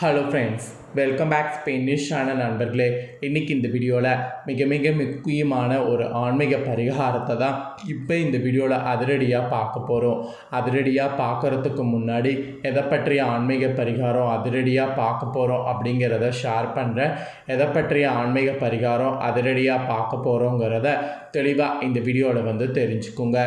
Hello friends welcome back ஸ்பெயினிஷான நண்பர்களே. இன்றைக்கி இந்த வீடியோவில் மிக மிக முக்கியமான ஒரு ஆன்மீக பரிகாரத்தை தான் இப்போ இந்த வீடியோவில் அதிரடியாக பார்க்க போகிறோம் அதிரடியாக பார்க்குறதுக்கு முன்னாடி எதை பற்றிய ஆன்மீக பரிகாரம் அதிரடியாக பார்க்க போகிறோம் அப்படிங்கிறத ஷேர் பண்ணுறேன் எதை பற்றிய ஆன்மீக பரிகாரம் அதிரடியாக பார்க்க போகிறோங்கிறத தெளிவாக இந்த வீடியோவில் வந்து தெரிஞ்சுக்குங்க.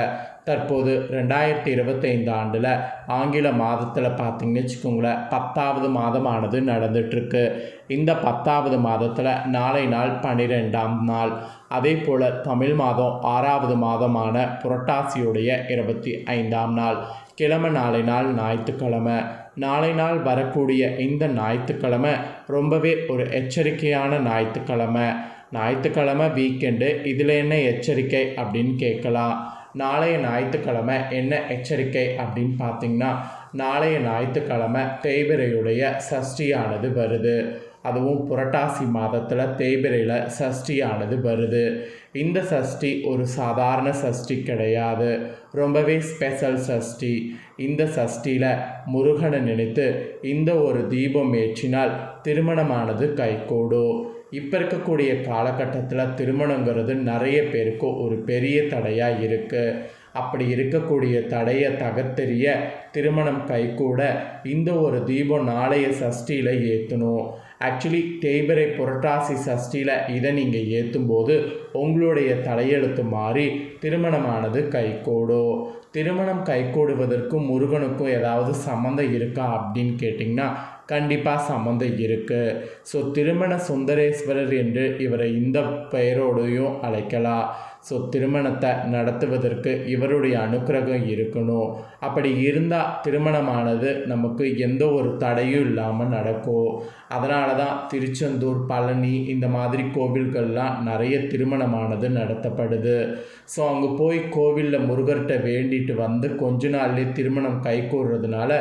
தற்போது ரெண்டாயிரத்தி இருபத்தைந்து ஆண்டில் ஆங்கில மாதத்தில் பார்த்தீங்கன்னு வச்சுக்கோங்களேன் பத்தாவது மாதமானது நடந்துட்டுருக்கு. இந்த பத்தாவது மாதத்தில் நாளை நாள் பன்னிரெண்டாம் நாள். அதே போல் தமிழ் மாதம் ஆறாவது மாதமான புரட்டாசியுடைய இருபத்தி ஐந்தாம் நாள். கிழமை நாளை நாள் ஞாயிற்றுக்கிழமை. நாளை நாள் வரக்கூடிய இந்த ஞாயிற்றுக்கிழமை ரொம்பவே ஒரு எச்சரிக்கையான ஞாயிற்றுக்கிழமை. ஞாயிற்றுக்கிழமை வீக்கெண்டு இதில் என்ன எச்சரிக்கை அப்படின்னு கேட்கலாம். நாளைய ஞாயிற்றுக்கிழமை என்ன எச்சரிக்கை அப்படின்னு பார்த்தீங்கன்னா நாளைய ஞாயிற்றுக்கிழமை தேய்பிரையுடைய சஷ்டியானது வருது. அதுவும் புரட்டாசி மாதத்தில் தேய்பிரையில் சஷ்டியானது வருது. இந்த சஷ்டி ஒரு சாதாரண சஷ்டி கிடையாது. ரொம்பவே ஸ்பெஷல் சஷ்டி. இந்த சஷ்டியில் முருகனை நினைத்து இந்த ஒரு தீபம் ஏற்றினால் திருமணமானது கைகூடும். இப்போ இருக்கக்கூடிய காலகட்டத்தில் திருமணங்கிறது நிறைய பேருக்கு ஒரு பெரிய தடையாக இருக்குது அப்படி இருக்கக்கூடிய தடையை தகர்த்தெறிய திருமணம் கைகூட இந்த ஒரு தீபம் நாளைய சஷ்டியில் ஏற்றணும் ஆக்சுவலி தேய்பிரை புரட்டாசி சஷ்டியில் இதை நீங்கள் ஏற்றும் போது உங்களுடைய தலையெழுத்து மாறி திருமணமானது கைகூடும். திருமணம் கைகூடுவதற்கும் முருகனுக்கும் ஏதாவது சம்மந்தம் இருக்கா அப்படின்னு கேட்டிங்கன்னா கண்டிப்பாக சம்மந்தம் இருக்குது ஸோ திருமண சுந்தரேஸ்வரர் என்று இவரை இந்த பெயரோடையும் அழைக்கலாம். ஸோ திருமணத்தை நடத்துவதற்கு இவருடைய அனுக்கிரகம் இருக்கணும். அப்படி இருந்தால் திருமணமானது நமக்கு எந்த ஒரு தடையும் இல்லாமல் நடக்கும். அதனால தான் திருச்செந்தூர் பழனி இந்த மாதிரி கோவில்கள்லாம் நிறைய திருமணமானது நடத்தப்படுது. ஸோ அங்கே போய் கோவிலில் முருகர்கிட்ட வேண்டிட்டு வந்து கொஞ்ச நாள்லேயே திருமணம் கைகூடுறதுனால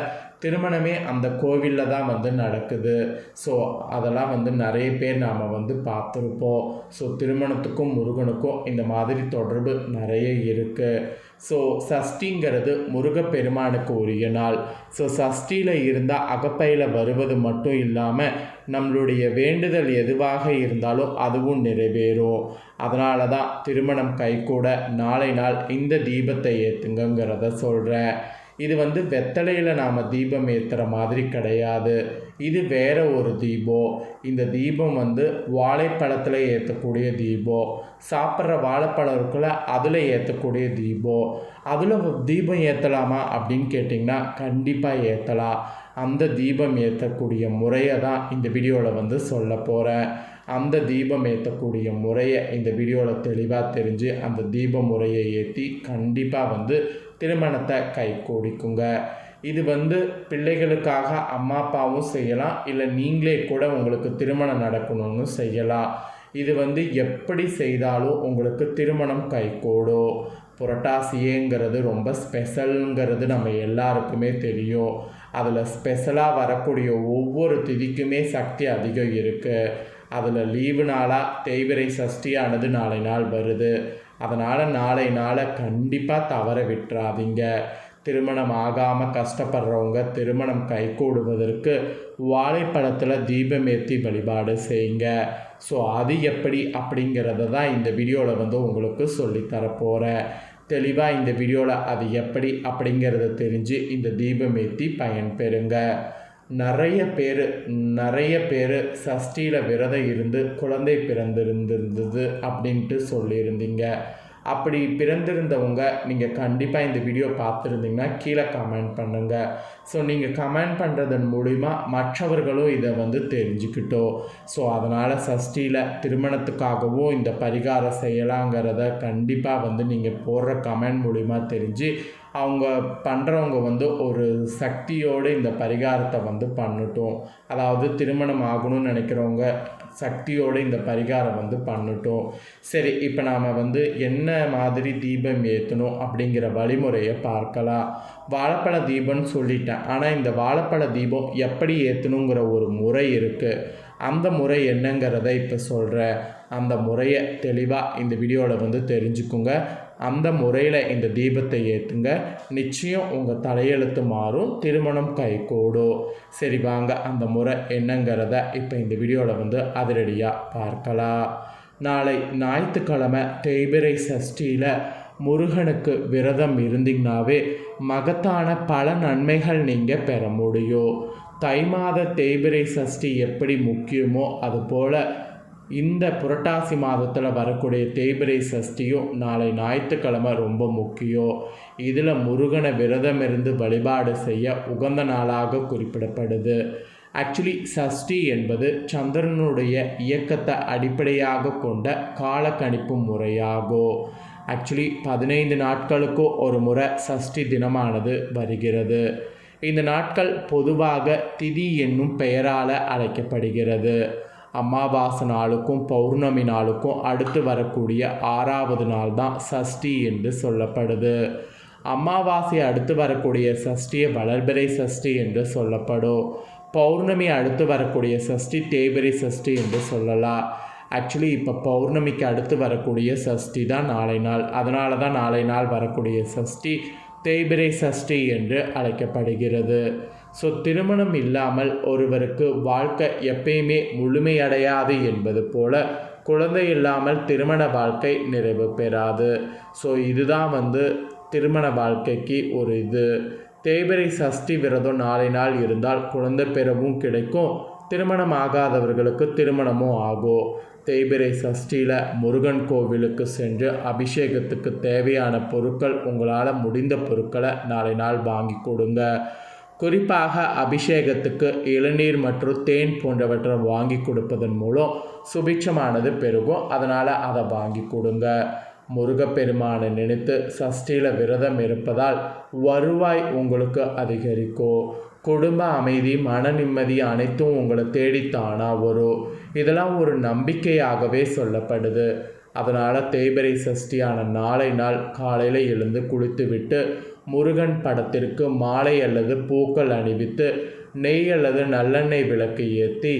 திருமணமே அந்த கோவிலில் தான் வந்து நடக்குது. ஸோ அதெல்லாம் வந்து நிறைய பேர் நாம் வந்து பார்த்துருப்போம். ஸோ திருமணத்துக்கும் முருகனுக்கும் இந்த மாதிரி தொடர்பு நிறைய இருக்குது ஸோ சஷ்டிங்கிறது முருகப்பெருமானுக்கு உரிய நாள். ஸோ சஷ்டியில் இருந்தால் அகப்பையில் வருவது மட்டும் இல்லாமல் நம்மளுடைய வேண்டுதல் எதுவாக இருந்தாலும் அதுவும் நிறைவேறும். அதனால தான் திருமணம் கைகூட நாளை நாள் இந்த தீபத்தை ஏற்றுங்கங்கிறத சொல்கிறேன் இது வந்து வெத்தலையில் நாம் தீபம் ஏற்றுற மாதிரி கிடையாது. இது வேற ஒரு தீபம் இந்த தீபம் வந்து வாழைப்பழத்தில் ஏற்றக்கூடிய தீபம் சாப்பிட்ற வாழைப்பழம் இருக்குல்ல அதில் ஏற்றக்கூடிய தீபம் அதில் தீபம் ஏற்றலாமா அப்படின்னு கேட்டிங்கன்னா கண்டிப்பாக ஏற்றலாம் அந்த தீபம் ஏற்றக்கூடிய முறையை தான் இந்த வீடியோவில் வந்து சொல்ல போகிறேன் அந்த தீபம் ஏற்றக்கூடிய முறையை இந்த வீடியோவில் தெளிவாக தெரிஞ்சு அந்த தீப முறையை ஏற்றி கண்டிப்பாக வந்து திருமணத்தை கை கூடிக்குங்க. இது வந்து பிள்ளைகளுக்காக அம்மா அப்பாவும் செய்யலாம். இல்லை நீங்களே கூட உங்களுக்கு திருமணம் நடக்கணும்னு செய்யலாம். இது வந்து எப்படி செய்தாலும் உங்களுக்கு திருமணம் கைகூடும் புரட்டாசியேங்கிறது ரொம்ப ஸ்பெஷலுங்கிறது நம்ம எல்லாருக்குமே தெரியும். அதில் ஸ்பெஷலாக வரக்கூடிய ஒவ்வொரு திதிக்குமே சக்தி அதிகம் இருக்குது அதில் லீவு நாளாக தேய்விரை சஷ்டியானது நாளை நாள் வருது. அதனால் நாளை நாளை கண்டிப்பாக தவற விட்டுறாதீங்க. திருமணம் ஆகாமல் கஷ்டப்படுறவங்க திருமணம் கைகூடுவதற்கு வாழைப்பழத்தில் தீபம் ஏற்றி வழிபாடு செய்யுங்க. ஸோ அது எப்படி அப்படிங்கிறத தான் இந்த வீடியோவில் வந்து உங்களுக்கு சொல்லித்தரப்போகிறேன் தெளிவாக இந்த வீடியோவில் அது எப்படி அப்படிங்கிறத தெரிஞ்சு இந்த தீபம் ஏற்றி பயன்பெறுங்க. நிறைய பேர் நிறைய பேர் சஷ்டியில் விரதம் இருந்து குழந்தை பிறந்திருந்திருந்தது அப்படின்ட்டு சொல்லியிருந்தீங்க. அப்படி பிறந்திருந்தவங்க நீங்கள் கண்டிப்பாக இந்த வீடியோ பார்த்துருந்தீங்கன்னா கீழே கமெண்ட் பண்ணுங்கள் ஸோ நீங்கள் கமெண்ட் பண்ணுறதன் மூலிமா மற்றவர்களும் இதை வந்து தெரிஞ்சுக்கிட்டோம். ஸோ அதனால் சஷ்டியில் திருமணத்துக்காகவும் இந்த பரிகாரம் செய்யலாங்கிறத கண்டிப்பாக வந்து நீங்கள் போடுற கமெண்ட் மூலிமா தெரிஞ்சு அவங்க பண்ணுறவங்க வந்து ஒரு சக்தியோடு இந்த பரிகாரத்தை வந்து பண்ணட்டும். அதாவது திருமணம் ஆகணும்னு நினைக்கிறவங்க சக்தியோடு இந்த பரிகாரம் வந்து பண்ணட்டும். சரி இப்போ நாம் வந்து என்ன மாதிரி தீபம் ஏற்றணும் அப்படிங்கிற வழிமுறையை பார்க்கலாம். வாழைப்பழ தீபம்னு சொல்லிட்டேன். ஆனால் இந்த வாழைப்பழ தீபம் எப்படி ஏற்றணுங்கிற ஒரு முறை இருக்குது அந்த முறை என்னங்கிறத இப்போ சொல்கிறேன் அந்த முறையை தெளிவாக இந்த வீடியோவில் வந்து தெரிஞ்சுக்குங்க. அந்த முறையில் இந்த தீபத்தை ஏற்றுங்க நிச்சயம் உங்கள் தலையெழுத்து மாறும். திருமணம் கைகூடும். சரி வாங்க அந்த முறை என்னங்கிறத இப்போ இந்த வீடியோவில் வந்து அதிரடியாக பார்க்கலாம். நாளை ஞாயிற்றுக்கிழமை தேய்பிரை சஷ்டியில் முருகனுக்கு விரதம் இருந்தீங்கனாவே மகத்தான பல நன்மைகள் நீங்கள் பெற முடியும். தை மாத தேய்பிரை சஷ்டி எப்படி முக்கியமோ அதுபோல் இந்த புரட்டாசி மாதத்தில் வரக்கூடிய தேய்பிரை சஷ்டியும் நாளை ஞாயிற்றுக்கிழமை ரொம்ப முக்கியம். இதில் முருகனை விரதம் இருந்து வழிபாடு செய்ய உகந்த நாளாக குறிப்பிடப்படுது. ஆக்சுவலி சஷ்டி என்பது சந்திரனுடைய இயக்கத்தை அடிப்படையாக கொண்ட காலக்கணிப்பு முறையாகும். ஆக்சுவலி பதினைந்து நாட்களுக்கு ஒரு முறை சஷ்டி தினமானது வருகிறது. இந்த நாட்கள் பொதுவாக திதி என்னும் பெயரால் அழைக்கப்படுகிறது. அமாவாசை நாளுக்கும் பௌர்ணமி நாளுக்கும் அடுத்து வரக்கூடிய ஆறாவது நாள் தான் சஷ்டி என்று சொல்லப்படுது. அமாவாசை அடுத்து வரக்கூடிய சஷ்டியை வளர்பிறை சஷ்டி என்று சொல்லப்படும். பௌர்ணமி அடுத்து வரக்கூடிய சஷ்டி தேய்பிரை சஷ்டி என்று சொல்லலாம். ஆக்சுவலி இப்போ பௌர்ணமிக்கு அடுத்து வரக்கூடிய சஷ்டி தான் நாளை நாள். அதனால தான் நாளை நாள் வரக்கூடிய சஷ்டி தேய்பிரை சஷ்டி என்று அழைக்கப்படுகிறது. ஸோ திருமணம் இல்லாமல் ஒருவருக்கு வாழ்க்கை எப்பயுமே முழுமையடையாது என்பது போல குழந்தை இல்லாமல் திருமண வாழ்க்கை நிறைவு பெறாது. ஸோ இதுதான் வந்து திருமண வாழ்க்கைக்கு ஒரு இது. தேய்பிரை சஷ்டி விரதம் நாளை நாள் இருந்தால் குழந்தை பெறவும் கிடைக்கும். திருமணம் ஆகாதவர்களுக்கு திருமணமும் ஆகும் தேய்பிரை சஷ்டியில் முருகன் கோவிலுக்கு சென்று அபிஷேகத்துக்கு தேவையான பொருட்கள் உங்களால் முடிந்த பொருட்களை நாளை நாள் வாங்கி கொடுங்க. குறிப்பாக அபிஷேகத்துக்கு இளநீர் மற்றும் தேன் போன்றவற்றை வாங்கி கொடுப்பதன் மூலம் சுபிட்சமானது பெருகும். அதனால் அதை வாங்கி கொடுங்க. முருகப்பெருமானை நினைத்து சஷ்டியில் விரதம் இருப்பதால் வருவாய் உங்களுக்கு அதிகரிக்கும். குடும்ப அமைதி மன நிம்மதி அனைத்தும் உங்களை தேடித்தானா வரும். இதெல்லாம் ஒரு நம்பிக்கையாகவே சொல்லப்படுது. அதனால் தேய்பிரை சஷ்டியான நாளை நாள் காலையில் எழுந்து குளித்துவிட்டு முருகன் படத்திற்கு மாலை அல்லது பூக்கள் அணிவித்து நெய் அல்லது நல்லெண்ணெய் விளக்கு ஏற்றி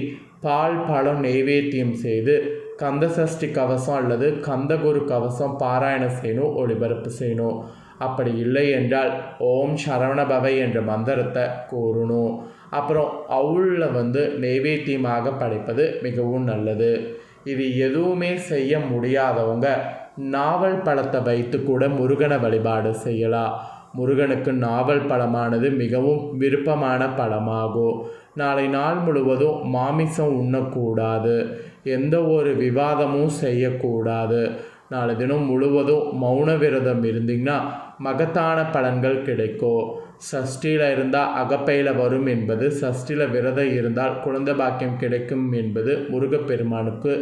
பால் பழம் நெய்வேத்தியம் செய்து கந்த சஷ்டி கவசம் அல்லது கந்தகுரு கவசம் பாராயணம் செய்யணும் ஒளிபரப்பு செய்யணும். அப்படி இல்லை என்றால் ஓம் சரவணபவை என்ற மந்திரத்தை கூறணும். அப்புறம் அவுளில் வந்து நெய்வேத்தியமாக படைப்பது மிகவும் நல்லது. இது எதுவுமே செய்ய முடியாதவங்க நாவல் பழத்தை வைத்து கூட முருகனை வழிபாடு செய்யலாம். முருகனுக்கு நாவல் பழமானது மிகவும் விருப்பமான பழமாகும் நாளை நாள் முழுவதும் மாமிசம் உண்ணக்கூடாது. எந்த ஒரு விவாதமும் செய்யக்கூடாது. நாளை தினம் முழுவதும் மௌன விரதம் இருந்தீங்கன்னா மகத்தான பலன்கள் கிடைக்கும். சஷ்டியில் இருந்தால் அகப்பையில் வரும் என்பது சஷ்டியில் விரதம் இருந்தால் குழந்தை பாக்கியம் கிடைக்கும் என்பது முருகப்பெருமானுக்கு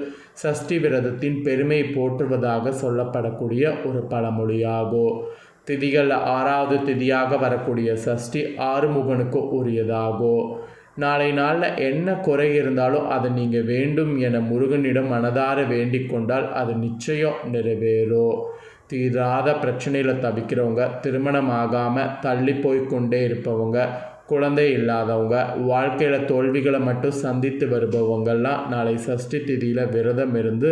சஷ்டி விரதத்தின் பெருமை போற்றுவதாக சொல்லப்படக்கூடிய ஒரு பழமொழியாகும். திதிகள் ஆறாவது திதியாக வரக்கூடிய சஷ்டி ஆறுமுகனுக்கு உரியதாகும் நாளை நாளில் என்ன குறை இருந்தாலும் அதை நீங்கள் வேண்டும் என முருகனிடம் மனதார வேண்டிக் கொண்டால் அது நிச்சயம் நிறைவேறும் தீராத பிரச்சனையில் தவிக்கிறவங்க திருமணம் ஆகாமல் தள்ளி போய் கொண்டே இருப்பவங்க குழந்தை இல்லாதவங்க வாழ்க்கையில் தோல்விகளை மட்டும் சந்தித்து வருபவங்கள்லாம் நாளை சஷ்டி திதியில் விரதம் இருந்து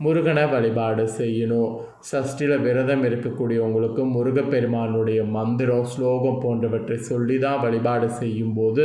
முருகனை வழிபாடு செய்யணும். சஷ்டியில் விரதம் இருக்கக்கூடியவங்களுக்கு முருகப்பெருமானுடைய மந்திரம் ஸ்லோகம் போன்றவற்றை சொல்லி தான் வழிபாடு செய்யும்போது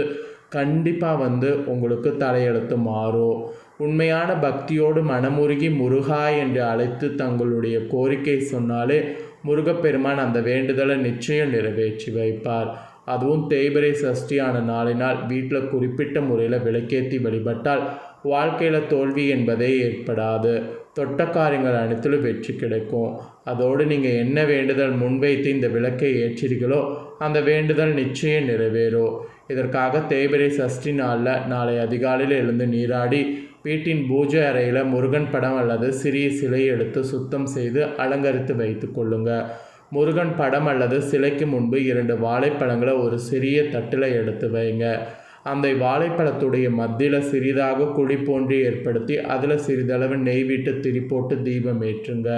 கண்டிப்பாக வந்து உங்களுக்கு தலையெழுத்து மாறும். உண்மையான பக்தியோடு மனமுருகி முருகா என்று அழைத்து தங்களுடைய கோரிக்கை சொன்னாலே முருகப்பெருமான் அந்த வேண்டுதலை நிச்சயம் நிறைவேற்றி வைப்பார். அதுவும் தேய்பிரை சஷ்டியான நாளினால் வீட்டில் குறிப்பிட்ட முறையில் விளக்கேற்றி வழிபட்டால் வாழ்க்கையில் தோல்வி என்பதே ஏற்படாது. தொட்ட காரியங்கள் அனைத்திலும் வெற்றி கிடைக்கும். அதோடு நீங்கள் என்ன வேண்டுதல் முன்வைத்து இந்த விளக்கை ஏற்றீர்களோ அந்த வேண்டுதல் நிச்சயம் நிறைவேறும். இதற்காக தேய்பிரை சஷ்டி நாளில் நாளை அதிகாலையில் எழுந்து நீராடி வீட்டின் பூஜை அறையில் முருகன் படம் அல்லது சிறிய சிலை எடுத்து சுத்தம் செய்து அலங்கரித்து வைத்து கொள்ளுங்கள். முருகன் படம் அல்லது சிலைக்கு முன்பு இரண்டு வாழைப்பழங்களை ஒரு சிறிய தட்டில் எடுத்து வைங்க. அந்த வாழைப்பழத்துடைய மத்தியில் சிறிதாக குழி போன்று ஏற்படுத்தி அதில் சிறிதளவு நெய் விட்டு திரி போட்டு தீபம் ஏற்றுங்க.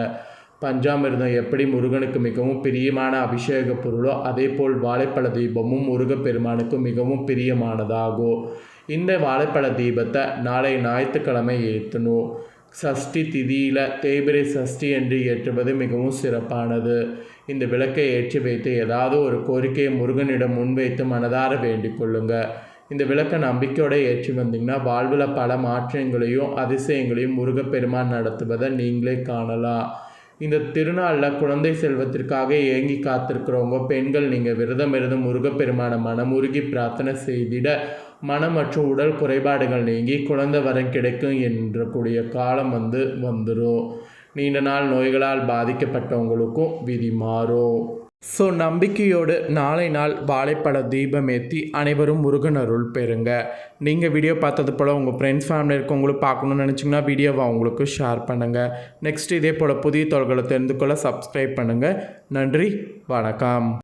பஞ்சாமிர்தம் எப்படி முருகனுக்கு மிகவும் பிரியமான அபிஷேக பொருளோ அதே போல் வாழைப்பழ தீபமும் முருகப்பெருமானுக்கு மிகவும் பிரியமானதாகும் இந்த வாழைப்பழ தீபத்தை நாளை ஞாயிற்றுக்கிழமை ஏற்றணும். சஷ்டி திதியில் தேய்பிரை சஷ்டி என்று ஏற்றுவது மிகவும் சிறப்பானது. இந்த விளக்கை ஏற்றி வைத்து ஏதாவது ஒரு கோரிக்கையை முருகனிடம் முன்வைத்து மனதார வேண்டிக் கொள்ளுங்க. இந்த விளக்கை நம்பிக்கையோடு ஏற்றி வந்தீங்கன்னா வாழ்வில் பல மாற்றங்களையும் அதிசயங்களையும் முருகப்பெருமான் நடத்துவதை நீங்களே காணலாம். இந்த திருநாளில் குழந்தை செல்வத்திற்காக ஏங்கி காத்திருக்கிறவங்க பெண்கள் நீங்கள் விரதம் இருந்து முருகப்பெருமான மனமுருகி பிரார்த்தனை செய்திட மனம் மற்றும் உடல் குறைபாடுகள் நீங்கி குழந்தை வரம் கிடைக்கும் என்ற கூடிய காலம் வந்து வந்துடும் நீண்ட நாள் நோய்களால் பாதிக்கப்பட்டவங்களுக்கும் விதி மாறும். ஸோ நம்பிக்கையோடு நாளை நாள் வாழைப்பழ தீபம் ஏற்றி அனைவரும் முருகன் அருள் பெறுங்க. நீங்கள் வீடியோ பார்த்தது போல் உங்கள் ஃப்ரெண்ட்ஸ் ஃபேமிலி இருக்கவங்களும் பார்க்கணும்னு நினச்சிங்கன்னா வீடியோவை அவங்களுக்கு ஷேர் பண்ணுங்கள் நெக்ஸ்ட் இதே போல் புதிய தொழில்களை தெரிந்து கொள்ள சப்ஸ்கிரைப் பண்ணுங்கள் நன்றி வணக்கம்.